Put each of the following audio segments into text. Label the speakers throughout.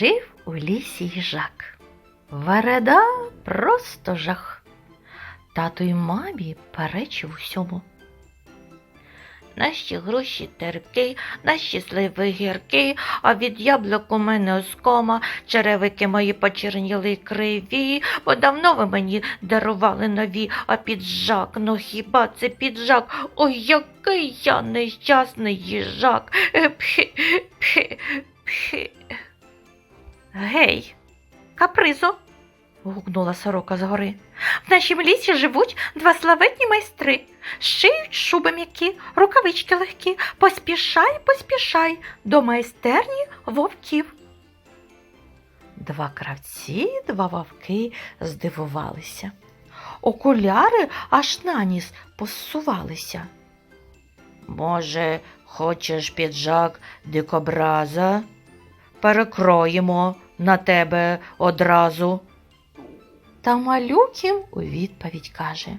Speaker 1: Жив у лісі їжак. Вереда просто жах. Тату й мамі перечив усьому. Наші гроші терпкі, наші сливи гіркі, а від яблук у мене оскома, черевики мої почерніли криві, бо давно ви мені дарували нові, а піджак, ну хіба це піджак? Ой, який я нещасний їжак. Пхи, пхи, пхи. Гей, капризо. гукнула сорока згори. В нашім лісі живуть два славетні майстри. Шиють шуби м'які, рукавички легкі. Поспішай, поспішай до майстерні вовків. Два кравці, два вовки здивувалися. Окуляри аж на ніс посувалися. Може, хочеш піджак дикобраза? Перекроїмо на тебе одразу. Та малюків у відповідь каже.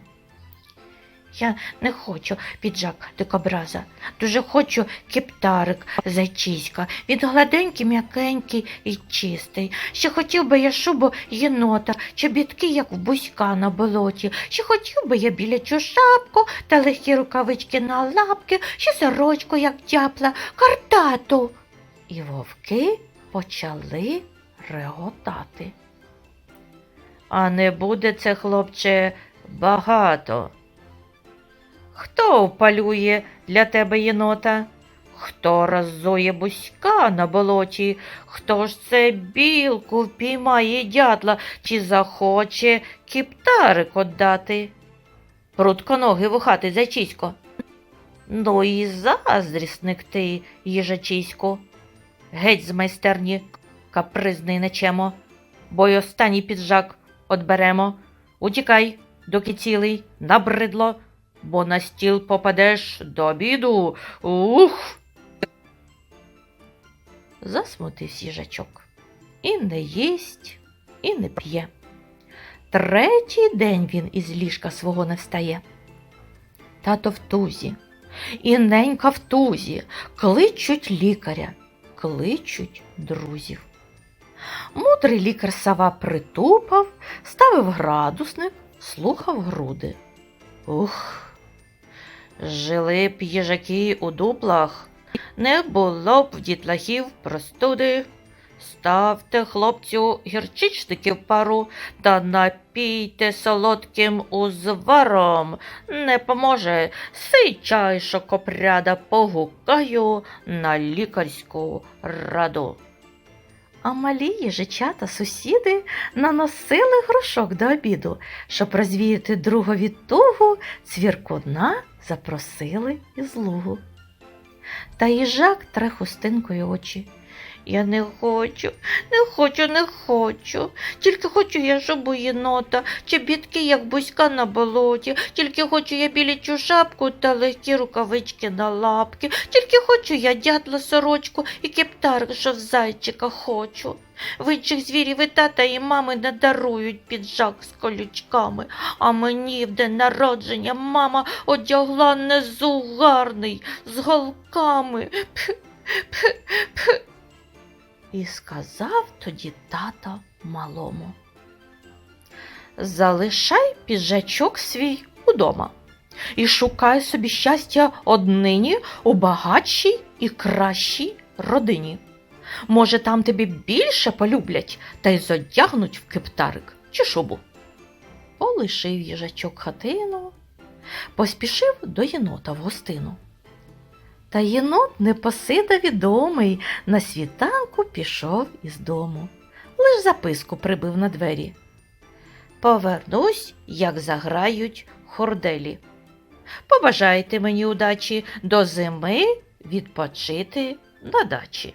Speaker 1: Я не хочу піджак дикобраза, дуже хочу кептарик зайчиська. Він гладенький, м'якенький і чистий. Ще хотів би я шубу єнота, чобітки, як в бузька на болоті. Ще хотів би я білячу шапку та легкі рукавички на лапки, ще сорочку, як дяпла, картату. І вовки почали реготати. А не буде це, хлопче, багато. Хто впалює для тебе єнота? Хто роззує бузька на болоті? Хто ж це білку впіймає дятла, чи захоче кіптарик отдати? Прутконоги вухати зайчисько. Ну і заздрісник ти, їжачисько. Геть з майстерні, капризний нечемо, бо й останній піджак одберемо. Утікай, доки цілий, набридло, бо на стіл попадеш до обіду. Ух. Засмутився їжачок. І не їсть, і не п'є. Третій день він із ліжка свого не встає. Тато в тузі, і ненька в тузі, кличуть лікаря, кличуть друзів. Мудрий лікар сава притупав, ставив градусник, слухав груди. Ух, жили б їжаки у дуплах, не було б дітлахів простуди. Ставте, хлопцю, гірчичників пару та напійте солодким узваром. Не поможе, сей чай шокопряда погукаю на лікарську раду. А малі їжачата сусіди наносили грошок до обіду, щоб розвіяти другові тугу, цвіркуна запросили із лугу. Та їжак тре хустинкою очі. Я не хочу, не хочу, не хочу. Тільки хочу я жобу єнота, чобітки, як бузька на болоті, тільки хочу я білічу шапку та легкі рукавички на лапки, тільки хочу я дятла сорочку і кептарик, що в зайчика хочу. В інших звірів і тата і мами не дарують піджак з колючками, а мені в день народження мама одягла незугарний з голками. Пх, пх, пх. І сказав тоді тато малому. Залишай піджачок свій удома і шукай собі щастя однині у багатшій і кращій родині. Може, там тебе більше полюблять та й зодягнуть в кептарик чи шубу. Полишив їжачок хатину, поспішив до єнота в гостину. Та єнот непосида відомий, на світанку пішов із дому. Лиш записку прибив на двері. Повернусь, як заграють хорделі. Побажайте мені удачі до зими відпочити на дачі.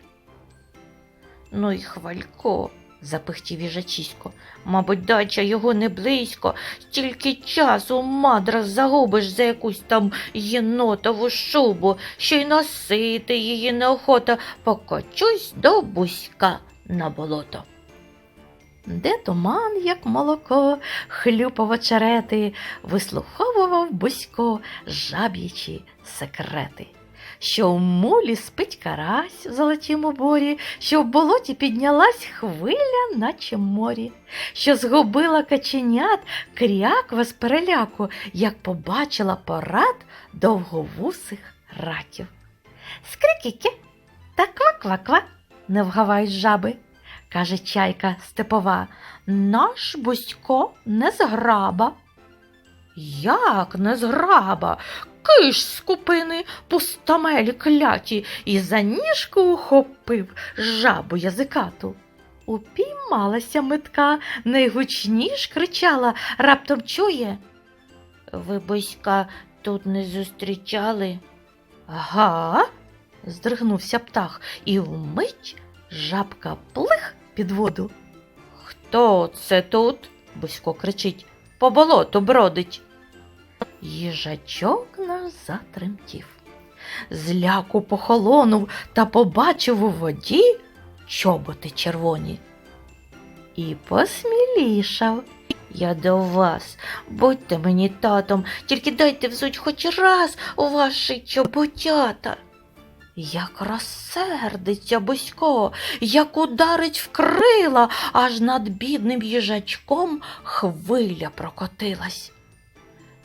Speaker 1: Ну й хвалько, запихтів їжачисько. Мабуть, дача його не близько, стільки часу мадрас загубиш за якусь там єнотову шубу, що й носити її неохота, покочусь до бузька на болото. Де туман, як молоко, хлюпав очерети, вислуховував бузько жаб'ячі секрети.
Speaker 2: Що в мулі спить карась в золотім уборі, що в болоті піднялась хвиля, наче морі, що згубила каченят кряква з переляку, як побачила порад довговусих ратів. Скрикіки та ква-ква-ква, не вгавають жаби, каже чайка степова, наш Бусько не зграба. Як не зграба? Киш з купини, пустомелі кляті, і за ніжку ухопив жабу язикату. Упіймалася метка, найгучніш кричала, раптом чує.
Speaker 1: Ви Буська тут не зустрічали?
Speaker 2: Ага. здригнувся птах, і вмить жабка плих під воду.
Speaker 1: Хто це тут?
Speaker 2: Бусько кричить.
Speaker 1: По болоту бродить.
Speaker 2: Їжачок затремтів. Зляку похолонув та побачив у воді чоботи червоні. І посмілішав.
Speaker 1: Я до вас. Будьте мені татом, тільки дайте взуть хоч раз у ваші чоботята.
Speaker 2: Як розсердиться Бусько, як ударить в крила, аж над бідним їжачком хвиля прокотилась.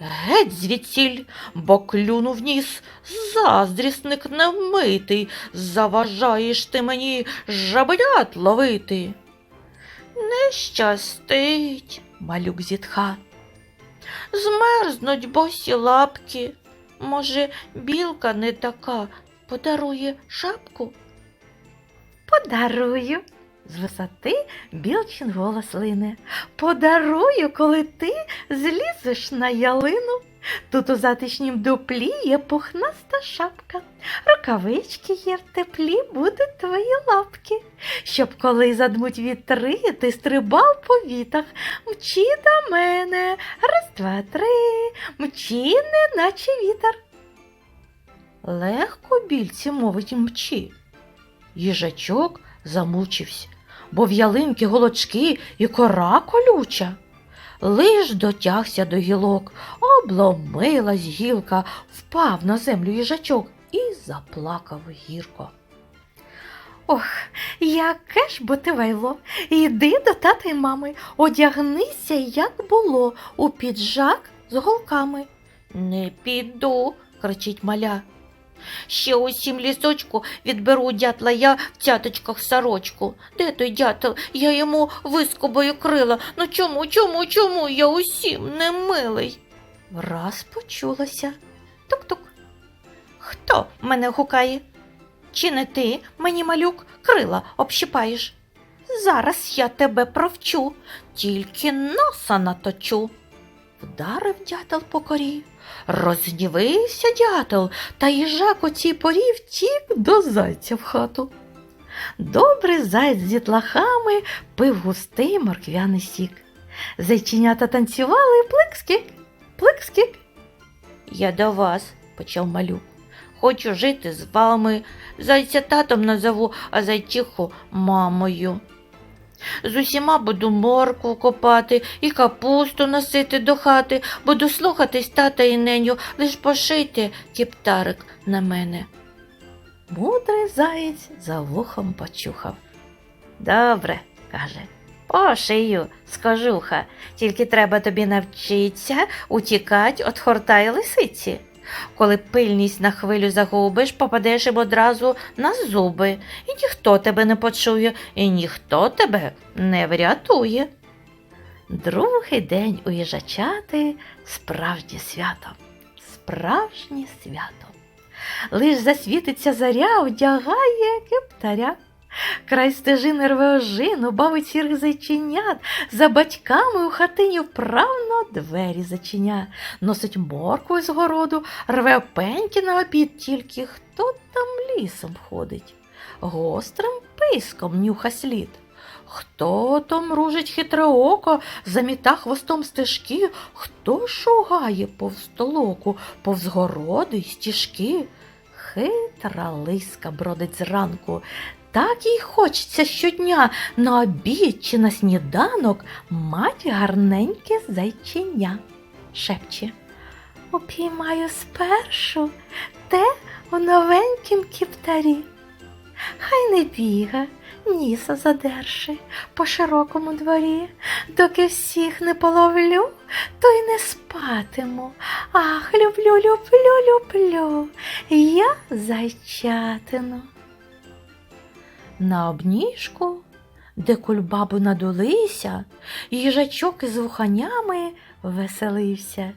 Speaker 2: Геть звідсіль, бо клюнув ніс, заздрісник невмитий, заважаєш ти мені жабенят ловити.
Speaker 1: Не щастить,
Speaker 2: Малюк зітха.
Speaker 1: змерзнуть босі лапки. Може, білка не така, подарує шапку?
Speaker 2: Подарую. З висоти білчин голос лине. Подарую, коли ти злізеш на ялину. Тут у затишнім дуплі є пухнаста шапка. Рукавички є в теплі, будуть твої лапки. Щоб коли задмуть вітри, ти стрибав по вітах. Мчі до мене, раз, два, три, мчі, не наче вітер. Легко більці мовить мчі. Їжачок замучився, бо в ялинки голочки і кора колюча. Лиш дотягся до гілок, обломилась гілка, впав на землю їжачок і заплакав гірко. Ох, яке ж бо ти вайло, іди до тата й мами, одягнися, як було, у піджак з голками.
Speaker 1: Не піду,
Speaker 2: кричить маля.
Speaker 1: Ще усім лісочку відберу у дятла я в цяточках сорочку. Де той дятел? Я йому вискобою крила. Ну чому, чому, чому я усім не милий?
Speaker 2: Враз почулося. Тук-тук.
Speaker 1: Хто мене гукає? Чи не ти, мені малюк, крила общипаєш? Зараз я тебе провчу, тільки носа наточу.
Speaker 2: Вдарив дятел по корі. Рознівився дятел, та їжак у цій порі втік до зайця в хату. Добрий зайць з дітлахами пив густий морквяний сік. Зайченята танцювали плик-скік, плик-скік.
Speaker 1: Я до вас, почав малюк. Хочу жити з вами. Зайця татом назову, а зайчиху мамою. З усіма буду моркву копати і капусту носити до хати, буду слухатись тата і неню, лиш пошийте кіптарик на мене.
Speaker 2: Мудрий заєць за вухом почухав. Добре, каже, пошию з кожуха, тільки треба тобі навчитися утікать від хорта й лисиці. Коли пильність на хвилю загубиш, попадеш їм одразу на зуби, і ніхто тебе не почує, і ніхто тебе не врятує. Другий день у їжачати справжнє свято, справжнє свято. Лиш засвітиться заря, одягає кептаря. Край стежини рве ожину, бавить сірих зайченят, за батьками у хатині вправно двері зачиня, носить моркву з городу, рве пеньки на обід, тільки хто там лісом ходить, гострим писком нюха слід. Хто то мружить хитре око, заміта хвостом стежки, хто шугає повз толоку, повз городи й стіжки. Хитра лиска бродить зранку, так їй хочеться щодня на обід чи на сніданок мать гарненьке зайченя, шепче. Упіймаю спершу те, у новенькім кіптарі. Хай не біга, ніса задерши по широкому дворі, доки всіх не половлю, то й не спатиму. Ах, люблю, люблю, люблю, я зайчатину. На обніжку, де кульбаби надулися, їжачок із вуханями веселився.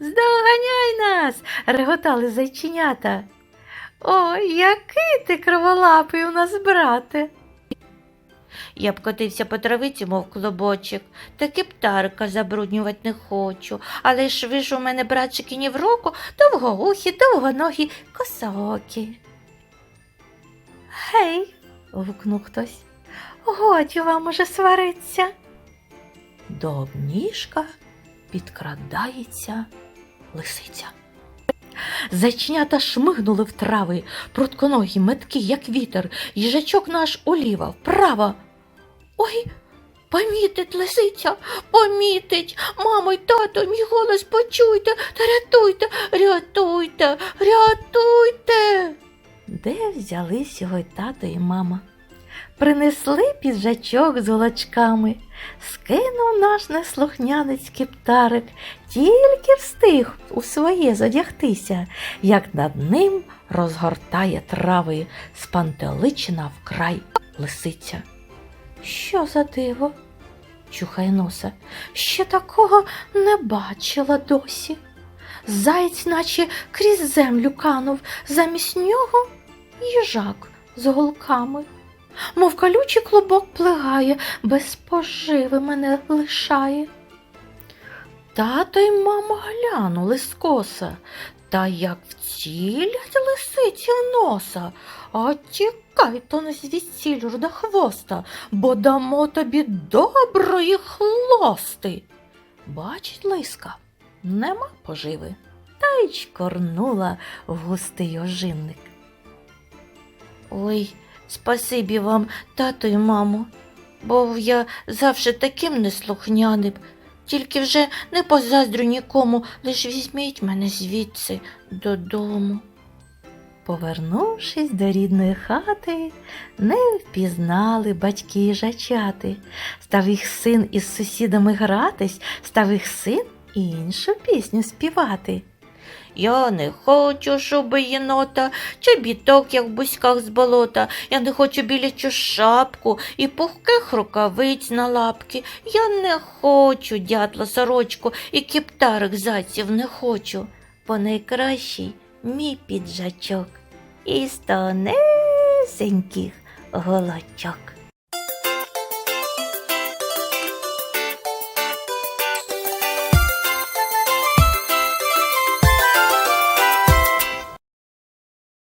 Speaker 2: Здоганяй нас, реготали зайченята. Ой, який ти криволапий у нас, брате.
Speaker 1: Я б котився по травиці, мов клобочок, та кептарика забруднювати не хочу. Але ж ви ж у мене, братчики, ні в року, довгоухі, довгоногі, косоокі.
Speaker 2: Гей, гукнув хтось. Годі вам уже свариться. До обніжка підкрадається лисиця. Зайченята шмигнули в трави, прутконогі, меткі, як вітер, їжачок наш уліва, вправо. Ой, помітить лисиця, помітить. Мамо й тато, мій голос почуйте та рятуйте, рятуйте, рятуйте. Де взялись його й тато і мама? Принесли піджачок з голочками, скинув наш неслухнянець кептарик, тільки встиг у своє задягтися, як над ним розгортає трави спантеличена вкрай лисиця. Що за диво? чухає носа. Ще такого не бачила досі. Заєць, наче крізь землю канув, замість нього їжак з голками. Мов колючий клубок плигає, без поживи мене лишає. Тато й мама глянули скоса, та як вцілять лисиці в носа, а тікай то не звідсіль рудохвоста, бо дамо тобі доброї хлости. Бачить лиска, нема поживи, та й чкорнула в густий ожинник.
Speaker 1: Ой, спасибі вам, тато і мамо, бо я завжди таким неслухняним. Тільки вже не позаздрю нікому, лиш візьміть мене звідси додому.
Speaker 2: Повернувшись до рідної хати, не впізнали батьки їжачати. Став їх син із сусідами гратись, став їх син іншу пісню співати.
Speaker 1: Я не хочу, щоб єнота, чобіток, як в бузьках з болота. Я не хочу білячу шапку і пухких рукавиць на лапки. Я не хочу дятла сорочку і кептарик зайців не хочу, бо найкращий мій піджачок із тонесеньких голочок.